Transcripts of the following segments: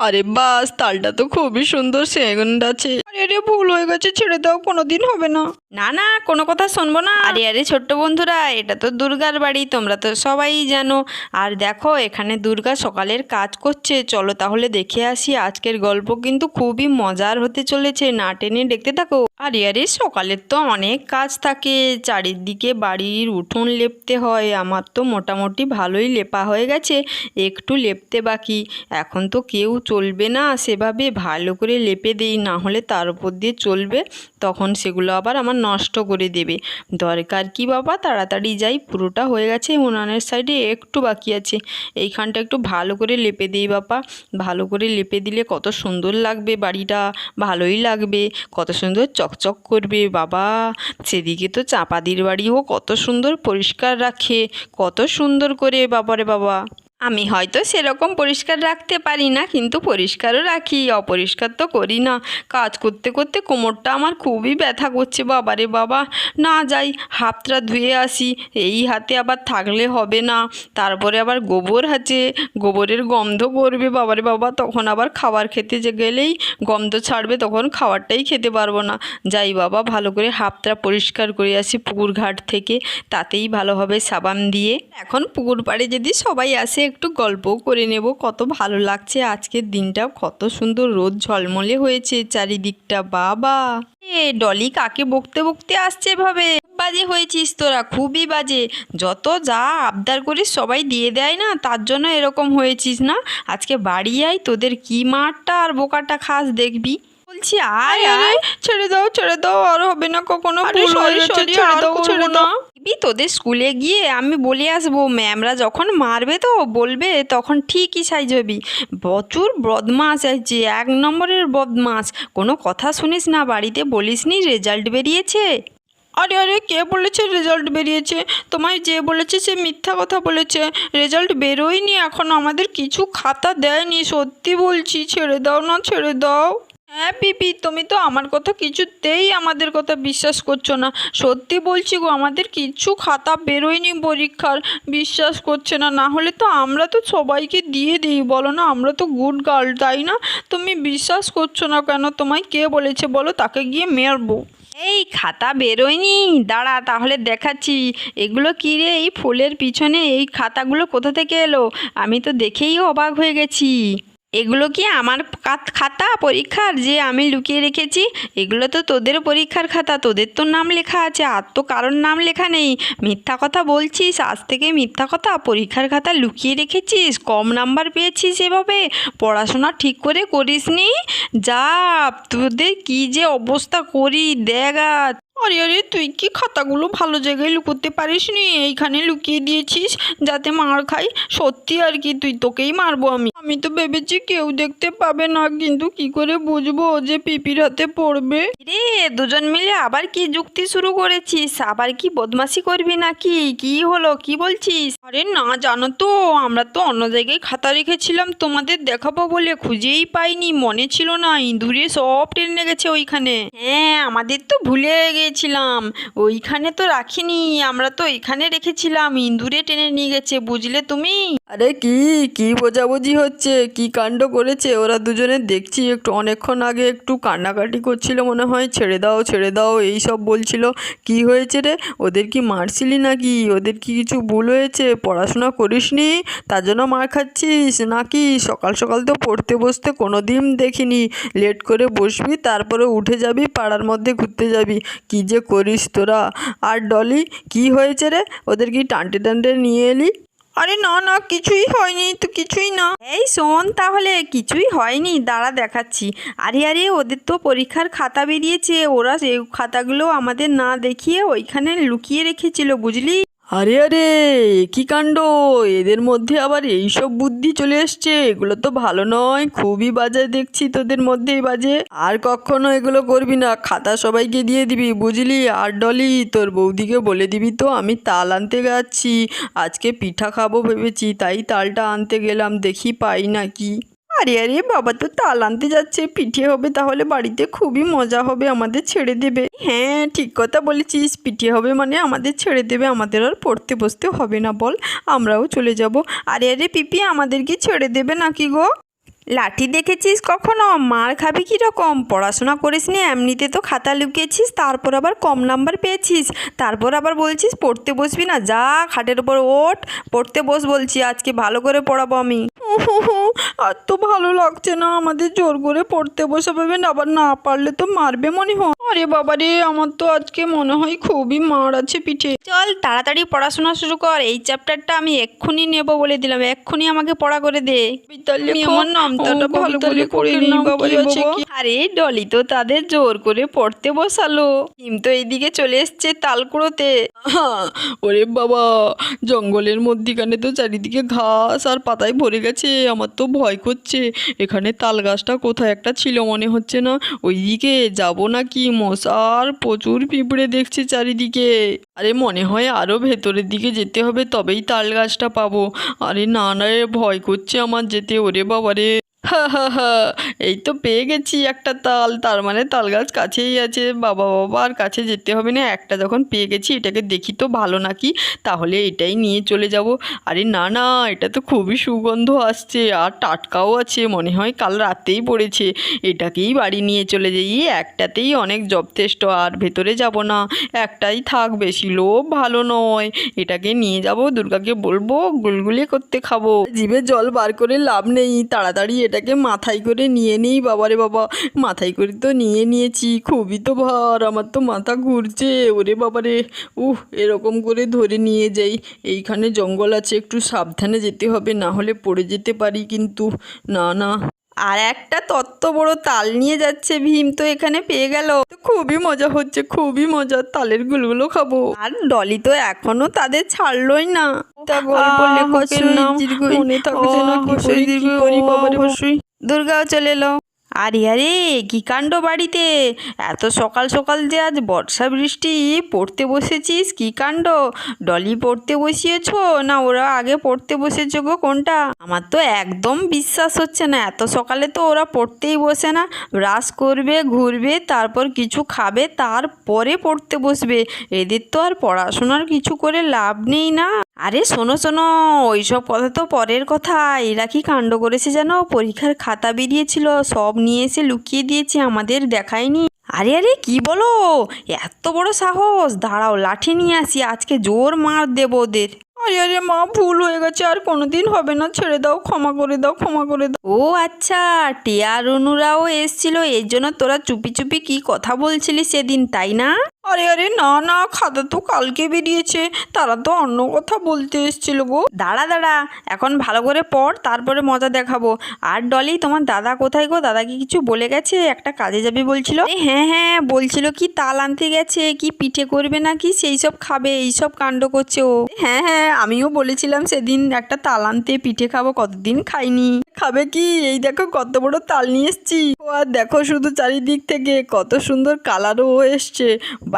আরে বাস তালটা তো খুবই সুন্দর সেকেন্ড আছে। আরে আরে ভুল হয়ে গেছে ছেড়ে দাও কোনোদিন হবে না। না না কোনো কথা শুনব না। আরে আরে ছোট্ট বন্ধুরা এটা তো দুর্গার বাড়ি তোমরা তো সবাই জানো। আর দেখো এখানে দুর্গা সকালের কাজ করছে। চলো তাহলে দেখে আসি আজকের গল্প কিন্তু খুবই মজার হতে চলেছে। না টেনে দেখতে থাকো। আরে আরে সকালের তো অনেক কাজ থাকে। চারিদিকে বাড়ির উঠোন লেপতে হয়। আমার তো মোটামুটি ভালোই লেপা হয়ে গেছে। একটু লেপতে বাকি। এখন তো কেউ চলবে না, সেভাবে ভালো করে লেপে দেই, না হলে তার উপর দিয়ে চলবে, তখন সেগুলো আবার আমার নষ্ট করে দেবে। দরকার কি বাবা? তাড়াতাড়ি যাই, পুরোটা হয়ে গেছে, উনানের সাইডে একটু বাকি আছে। এইখানটা একটু ভালো করে লেপে দিই বাবা। ভালো করে লেপে দিলে কত সুন্দর লাগবে বাড়িটা, ভালোই লাগবে, কত সুন্দর চকচক করবে বাবা। সেদিকে তো চাপাদির বাড়িও কত সুন্দর পরিষ্কার রাখে, কত সুন্দর করে বাবারে বাবা। আমি হয়তো সেরকম পরিষ্কার রাখতে পারি না, কিন্তু পরিষ্কারও রাখি, অপরিষ্কার তো করি না। কাজ করতে করতে কোমরটা আমার খুবই ব্যথা করছে, বাবারে বাবা। না যাই, হাতটা ধুয়ে আসি, এই হাতে আবার থাকলে হবে না। তারপরে আবার গোবর আছে, গোবরের গন্ধ করবে, বাবারে বাবা। তখন আবার খাবার খেতে যে গেলেই গন্ধ ছাড়বে, তখন খাবারটাই খেতে পারব না। যাই বাবা, ভালো করে হাতটা পরিষ্কার করে আসি পুকুর ঘাট থেকে, তাতেই ভালো হবে সাবান দিয়ে। এখন পুকুর পাড়ে যদি সবাই আসে একটু গল্পও করে নেব কত ভালো লাগছে আজকের দিনটা কত সুন্দর রোদ ঝলমলে হয়েছে চারিদিকটা বাবা। এ ডলি কাকে বকতে বকতে আসছে ভাবে বাজে হয়েছিস তোরা খুবই বাজে। যত যা আবদার করিস সবাই দিয়ে দেয় না তার জন্য এরকম হয়েছিস না? আজকে বাড়ি আয় তোদের কি মারটা আর বোকাটা খাস দেখবি। বলছি আয় আয়। ছেড়ে দাও ছেড়ে দাও আর হবে না কখনো। ছেড়ে দাও ছেড়ে দাও। দেখবি? তোদের স্কুলে গিয়ে আমি বলে আসব। ম্যামরা যখন মারবে তো বলবে, তখন ঠিকই সাইজ হবি। প্রচুর বদমাস আছে, এক নম্বরের বদমাস কোনো কথা শুনিস না, বাড়িতে বলিস নি রেজাল্ট বেরিয়েছে। আরে আরে, কে বলেছে রেজাল্ট বেরিয়েছে? তোমায় যে বলেছে সে মিথ্যা কথা বলেছে। রেজাল্ট বেরোয়নি এখন, আমাদের কিছু খাতা দেয়নি, সত্যি বলছি। ছেড়ে দাও না, ছেড়ে দাও। হ্যাঁ পিপি তুমি তো আমার কথা কিছুতেই আমাদের কথা বিশ্বাস করছ না। সত্যি বলছি গো, আমাদের কিছু খাতা বেরোয়নি পরীক্ষার। বিশ্বাস করছে না না হলে তো আমরা তো সবাইকে দিয়ে দিই, বলো না? আমরা তো গুড গার্ল তাই না? তুমি বিশ্বাস করছ না কেন? তোমায় কে বলেছে? বলো, তাকে গিয়ে মেরবো। এই, খাতা বেরোয়নি। দাঁড়া, তাহলে দেখাচ্ছি। এগুলো কী রে? এই ফুলের পিছনে এই খাতাগুলো কোথা থেকে এলো? আমি তো দেখেই অবাক হয়ে গেছি। এগুলো কি আমার খাতা, পরীক্ষার? যে আমি লুকিয়ে রেখেছি, এগুলো তো তোদের পরীক্ষার খাতা। তোদের তো নাম লেখা আছে, আর তো কারোর নাম লেখা নেই। মিথ্যা কথা বলছিস, আজ থেকে মিথ্যা কথা পরীক্ষার খাতা লুকিয়ে রেখেছিস, কম নাম্বার পেয়েছিস এভাবে। পড়াশোনা ঠিক করে করিসনি? যা, তোদের কি যে অবস্থা করি, দেখ। আরে আরে, তুই কি খাতাগুলো ভালো জায়গায় লুকোতে পারিস নি? এইখানে লুকিয়ে দিয়েছিস যাতে মার খাই। সত্যি আর কি, তুই তোকেই মারবো আমি। আমি তো ভেবেছি কেউ দেখতে পাবে না, কিন্তু কি করে বুঝব যে পিপির হাতে পড়বে? রে, দুজন মিলে আবার কি যুক্তি শুরু করেছিস? আবার কি বদমাশি করবি নাকি? কি হলো, কি বলছিস? আরে না, জানো তো, আমরা তো অন্য জায়গায় খাতা রেখেছিলাম, তোমাদের দেখাবো বলে খুঁজেই পাইনি, মনে ছিল না, ইঁদুরে সব টেনে গেছে ওইখানে। হ্যাঁ আমাদের তো ভুলে গেছিলাম ওইখানে তো রাখিনি, আমরা তো এখানে রেখেছিলাম ইন্দুরে টেনে নিয়ে গেছে, বুঝলে তুমি? আরে কি কি বোঝাবুঝি হচ্ছে, কি কাণ্ড করেছে? ওরা দুজনে দেখছি, একটু অনেকক্ষণ আগে একটু কান্নাকাটি করছিল মনে হয়, ছেড়ে দাও ছেড়ে দাও, এই সব বলছিল। কি হয়েছে রে? ওদের কি মারছিলি নাকি? ওদের কি কিছু ভুল হয়েছে? পড়াশোনা করিসনি তার জন্য মার খাচ্ছিস নাকি? সকাল সকাল তো পড়তে বসতে কোনো দিন দেখিনি। লেট করে বসবি, তারপরে উঠে যাবি, পাড়ার মধ্যে ঘুরতে যাবি। কি যে করিস তোরা? আর ডলি, কি হয়েছে রে? ওদের কি টানটে টানটে নিয়ে এলি? আরে না না, কিছুই হয়নি তো, কিছুই না। এই শোন তাহলে, কিছুই হয়নি, দাঁড়া দেখাচ্ছি। আরে আরে, ওদের তো পরীক্ষার খাতা বেরিয়েছে, ওরা সেই খাতাগুলো আমাদের না দেখিয়ে ওইখানে লুকিয়ে রেখেছিল, বুঝলি? আরে আরে, কি কাণ্ড? এদের মধ্যে আবার এই সব বুদ্ধি চলে এসছে। এগুলো তো ভালো নয়, খুবই বাজে দেখছি তোদের মধ্যেই বাজে। আর কখনো এগুলো করবি না, খাতা সবাইকে দিয়ে দিবি, বুঝলি? আর ডলি, তোর বৌদিকে বলে দিবি তো, আমি তাল আনতে যাচ্ছি। আজকে পিঠা খাব ভেবেছি, তাই তালটা আনতে গেলাম, দেখি পাই নাকি। আরে আরে বাবা তো তাল আনতে যাচ্ছে, পিঠে হবে তাহলে বাড়িতে খুবই মজা হবে, আমাদের ছেড়ে দেবে। হ্যাঁ ঠিক কথা বলেছিস, পিঠে হবে মানে আমাদের ছেড়ে দেবে, আমাদের আর পড়তে বসতে হবে না বল, আমরাও চলে যাব। আরে আরে পিপি আমাদেরকে ছেড়ে দেবে নাকি গো? লাঠি দেখেছিস কখনো? মার খাবি কি রকম পড়াশোনা করিস নি এমনিতে তো খাতা লুকিয়েছিস তারপর আবার কম নাম্বার পেয়েছিস। তারপর আবার বলছিস পড়তে বসবি না যা খাটের উপর ওঠ পড়তে বস বলছি আজকে ভালো করে পড়াবো আমি। আর তো ভালো লাগছে না আমাদের জোর করে পড়তে বসাবে না আবার না পারলে তো মারবে মনে হয়। আরে বাবা রে আমার তো আজকে মনে হয় খুবই মার আছে পিঠে। চল তাড়াতাড়ি পড়াশোনা শুরু কর এই চ্যাপ্টারটা আমি এক্ষুনি নেব বলে দিলাম এক্ষুনি আমাকে পড়া করে দে। তাহলে আমি আমার ভালো করে করে নিই বাবা রে বাবা। আরে ডলি তো তাদের জোর করে পড়তে বসালো। হিম তো এইদিকে চলে এসছে তালকুড়োতে। ওরে বাবা জঙ্গলের মধ্যিখানে তো চারিদিকে ঘাস আর পাতায় ভরে গেছে আমার তো ভয় করছে। এখানে তাল গাছটা কোথায় একটা ছিল মনে হচ্ছে না। ওইদিকে যাব নাকি? মশার প্রচুর পিঁপড়ে দেখছে চারিদিকে। আরে মনে হয় আরও ভেতরের দিকে যেতে হবে তবেই তাল গাছটা পাবো। আরে না না রে ভয় করছে আমার যেতে ওরে বাবা রে হা হা হা। এই তো পেয়ে গেছি একটা তাল। তার মানে তাল গাছ কাছেই আছে। বাবা বাবা, আর কাছে যেতে হবে না। একটা যখন পেয়ে গেছি, এটাকে দেখি তো ভালো নাকি? তাহলে এটাই নিয়ে চলে যাব। আরে না না, এটা তো খুবই সুগন্ধ আসছে। আর টাটকাও আছে, মনে হয় কাল রাতেই পড়েছে। এটাকেই বাড়ি নিয়ে চলে যাই। একটাতেই অনেক যথেষ্ট, আর ভেতরে যাব না। একটাই থাক, বেশি লোভ ভালো নয়। এটাকে নিয়ে যাব, দুর্গাকে বলব গুলগুলি করতে খাব। জিভে জল বার করে লাভ নেই। তাড়াতাড়ি এটাকে মাথায় করে নিয়ে নেই বাবারে বাবা। মাথায় করে তো নিয়ে নিয়েছি, খুবই তো ভার, আমার তো মাথা ঘুরছে, ওরে বাবারে। উহ, এরকম করে ধরে নিয়ে যাই। এইখানে জঙ্গল আছে, একটু সাবধানে যেতে হবে, না হলে পড়ে যেতে পারি কিন্তু। না না আর একটা তত্ত্ব বড় তাল নিয়ে যাচ্ছে ভীম তো এখানে পেয়ে গেল। খুবই মজা হচ্ছে খুবই মজা তালের গুলগুলো খাব। আর ডলি তো এখনও তাদের ছাড়লোই না। তা গল্প আহ, লেখকের হস্যই নাম মনে থাকছে না। দুর্গাও চলে এলো। আরে আরে, কি কাণ্ড বাড়িতে? এত সকাল সকাল যে আজ বর্ষা বৃষ্টি, পড়তে বসেছিস? কি কাণ্ড? ডলি পড়তে বসিয়েছো? না, ওরা আগে পড়তে বসেছো গো, কোনটা? আমার তো একদম বিশ্বাস হচ্ছে না, এত সকালে তো ওরা পড়তেই বসে না। ব্রাশ করবে, ঘুরবে, তারপর কিছু খাবে, তারপরে পড়তে বসবে। এদের তো আর পড়াশোনার কিছু করে লাভ নেই না। আরে শোনো শোনো, ওইসব কথা তো পরের কথা। এরা কি কাণ্ড করেছে যেন পরীক্ষার খাতা বেরিয়েছিল, সব নিয়ে এসে লুকিয়ে দিয়েছে, আমাদের দেখায়নি। আরে আরে, কি বলো? এত বড় সাহস! দাঁড়াও, লাঠি নিয়ে আসি, আজকে জোর মার দেবো ওদের। আরে আরে মা ভুল হয়ে গেছে আর কোনোদিন হবে না। ছেড়ে দাও ক্ষমা করে দাও ক্ষমা করে দাও। ও আচ্ছা টিয়া রনুরাও এসছিল এর জন্য তোরা চুপি চুপি কি কথা বলছিলি সেদিন তাই না? আরে আরে না না খাদা তো কালকে বেরিয়েছে। তারা তো অন্য কথা বলতে এসেছিল গো। দাঁড়া দাঁড়া এখন ভালো করে পড় তারপরে মজা দেখাবো। আর ডলি তোমার দাদা কোথায় গো? দাদা কি কিছু বলে গেছে? একটা কাজে যাবে বলছিল? হ্যাঁ হ্যাঁ বলছিল কি তাল আনতে গেছে কি পিঠে করবে নাকি? সেই সব খাবে এইসব কাণ্ড করছে ও। হ্যাঁ হ্যাঁ আমিও বলেছিলাম সেদিন একটা তাল আনতে, পিঠে খাব, কতদিন খাইনি। খাবে কি? এই দেখো কত বড় তাল নিয়ে এসছি। ও আর দেখো শুধু চারিদিক থেকে কত সুন্দর কালারও এসছে।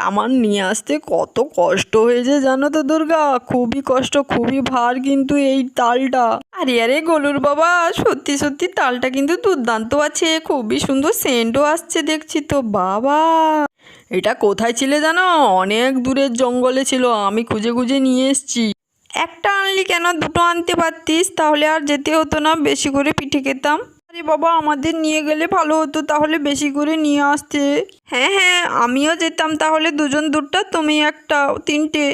আমার নিয়ে আসতে কত কষ্ট হয়েছে জানো তো দুর্গা? খুবই কষ্ট, খুবই ভার কিন্তু এই তালটা। আরে আরে গলুর বাবা, সত্যি সত্যি তালটা কিন্তু দুর্দান্ত আছে। খুবই সুন্দর সেন্টও আসছে দেখছি তো, বাবা। এটা কোথায় ছিলে জানো? অনেক দূরের জঙ্গলে ছিল, আমি খুঁজে খুঁজে নিয়ে এসছি। একটা আনলি কেন? দুটো আনতে পারতিস? তাহলে আর যেতে হতো না, বেশি করে পিঠে খেতাম। আরে বাবা, আমাদের নিয়ে গেলে ভালো হতো, তাহলে বেশি করে নিয়ে আসতে। হ্যাঁ হ্যাঁ আমিও যেতাম, তাহলে দুজন দুটা তুমি একটা, তিনটে।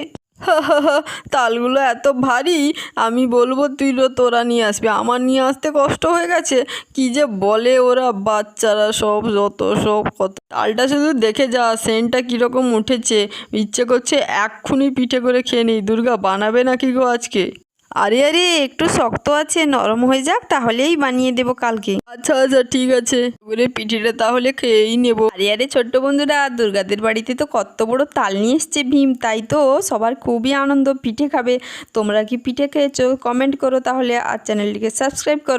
তালগুলো এত ভারী, আমি বলব তুই লো তোরা নিয়ে আসবি। আমার নিয়ে আসতে কষ্ট হয়ে গেছে। কি যে বলে ওরা বাচ্চারা সব, যত সব কত তালটা শুধু দেখে যা, সেন্টটা কীরকম উঠেছে। ইচ্ছে করছে এক্ষুনি পিঠে করে খেয়ে নিই। দুর্গা বানাবে নাকি গো আজকে? আরে আরে একটু শক্ত আছে নরম হয়ে যাক তাহলেই বানিয়ে দেব কালকে। আচ্ছা আচ্ছা ঠিক আছে। বলে পিঠেটা তাহলে খেয়েই নেব। আরে আরে ছোট্ট বন্ধুরা দুর্গাদের বাড়িতে তো কত বড় তাল নিয়ে এসছে ভীম তাই তো সবার খুবই আনন্দ পিঠে খাবে। তোমরা কি পিঠে খেয়েছো? কমেন্ট করো তাহলে আর চ্যানেলটিকে সাবস্ক্রাইব করো।